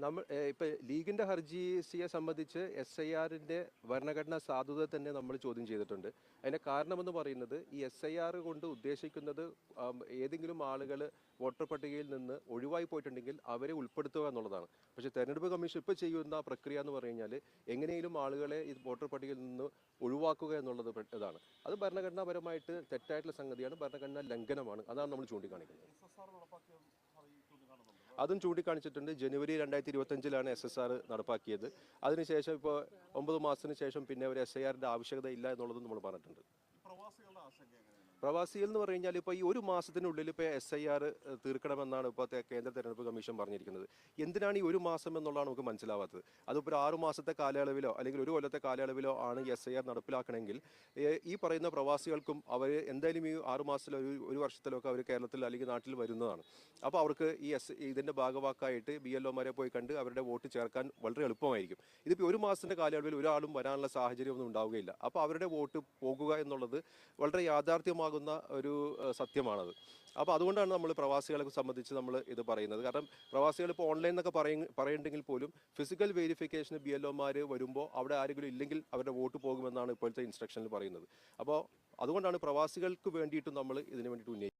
നമ്മൾ ഏഹ്, ഇപ്പൊ ലീഗിന്റെ ഹർജിയെ സംബന്ധിച്ച് എസ് ഐ ആറിന്റെ ഭരണഘടനാ സാധുത തന്നെ നമ്മൾ ചോദ്യം ചെയ്തിട്ടുണ്ട്. അതിന്റെ കാരണമെന്ന് പറയുന്നത് ഈ എസ് ഐ ആർ കൊണ്ട് ഉദ്ദേശിക്കുന്നത് ഏതെങ്കിലും ആളുകൾ വോട്ടർ പട്ടികയിൽ നിന്ന് ഒഴിവായി പോയിട്ടുണ്ടെങ്കിൽ അവരെ ഉൾപ്പെടുത്തുക എന്നുള്ളതാണ്. പക്ഷേ തെരഞ്ഞെടുപ്പ് കമ്മീഷൻ ഇപ്പോൾ ചെയ്യുന്ന പ്രക്രിയ എന്ന് പറഞ്ഞു കഴിഞ്ഞാൽ എങ്ങനെയും ആളുകളെ ഈ വോട്ടർ പട്ടികയിൽ നിന്ന് ഒഴിവാക്കുക എന്നുള്ളത് ഇതാണ്. അത് ഭരണഘടനാപരമായിട്ട് തെറ്റായിട്ടുള്ള സംഗതിയാണ്. ഭരണഘടനാ ലംഘനമാണ്. അതാണ് നമ്മൾ ചൂണ്ടിക്കാണിക്കുന്നത്. അതും ചൂണ്ടിക്കാണിച്ചിട്ടുണ്ട്. ജനുവരി രണ്ടായിരത്തി ഇരുപത്തഞ്ചിലാണ് എസ് എസ് ആർ നടപ്പാക്കിയത്. അതിനുശേഷം ഇപ്പോൾ ഒമ്പത് മാസത്തിന് ശേഷം പിന്നെ ഒരു എസ് ഐ ആറിന്റെ ആവശ്യകത ഇല്ല എന്നുള്ളതും നമ്മൾ പറഞ്ഞിട്ടുണ്ട്. പ്രവാസികളുടെ ആശങ്ക പ്രവാസികൾ എന്ന് പറഞ്ഞു കഴിഞ്ഞാൽ ഇപ്പോൾ ഈ ഒരു മാസത്തിനുള്ളിൽ ഇപ്പോൾ എസ് ഐ ആർ തീർക്കണമെന്നാണ് ഇപ്പോഴത്തെ കേന്ദ്ര തെരഞ്ഞെടുപ്പ് കമ്മീഷൻ പറഞ്ഞിരിക്കുന്നത്. എന്തിനാണ് ഈ ഒരു മാസം എന്നുള്ളതാണ് നമുക്ക് മനസ്സിലാവാത്തത്. അതിപ്പോൾ ആറു മാസത്തെ കാലയളവിലോ അല്ലെങ്കിൽ ഒരു കൊല്ലത്തെ കാലയളവിലോ ആണ് എസ് ഐ ആർ നടപ്പിലാക്കണമെങ്കിൽ ഈ പറയുന്ന പ്രവാസികൾക്കും അവർ എന്തായാലും ഈ ആറു മാസത്തിലോ ഒരു ഒരു വർഷത്തിലൊക്കെ അവർ കേരളത്തിൽ അല്ലെങ്കിൽ നാട്ടിൽ വരുന്നതാണ്. അപ്പോൾ അവർക്ക് ഈ എസ് ഇതിന്റെ ഭാഗവാക്കായിട്ട് ബി എൽ ഒമാരെ പോയി കണ്ട് അവരുടെ വോട്ട് ചേർക്കാൻ വളരെ എളുപ്പമായിരിക്കും. ഇതിപ്പോൾ ഒരു മാസത്തിന്റെ കാലയളവിൽ ഒരാളും വരാനുള്ള സാഹചര്യമൊന്നും ഉണ്ടാവുകയില്ല. അപ്പോൾ അവരുടെ വോട്ട് പോകുക എന്നുള്ളത് വളരെ യാഥാർത്ഥ്യമാകുന്ന ഒരു സത്യമാണത്. അപ്പോൾ അതുകൊണ്ടാണ് നമ്മൾ പ്രവാസികളെ സംബന്ധിച്ച് നമ്മൾ ഇത് പറയുന്നത്. കാരണം പ്രവാസികൾ ഇപ്പോൾ ഓൺലൈൻ എന്നൊക്കെ പറയും പറയുന്നുണ്ടെങ്കിൽ പോലും ഫിസിക്കൽ വെരിഫിക്കേഷന് ബി എൽ ഒമാർ വരുമ്പോൾ അവിടെ ആരെങ്കിലും ഇല്ലെങ്കിൽ അവരുടെ വോട്ട് പോകുമെന്നാണ് ഇപ്പോഴത്തെ ഇൻസ്ട്രക്ഷനിൽ പറയുന്നത്. അപ്പോൾ അതുകൊണ്ടാണ് പ്രവാസികൾക്ക് വേണ്ടിയിട്ട് നമ്മൾ ഇതിനു വേണ്ടിയിട്ട് ഉന്നയിക്കുന്നത്.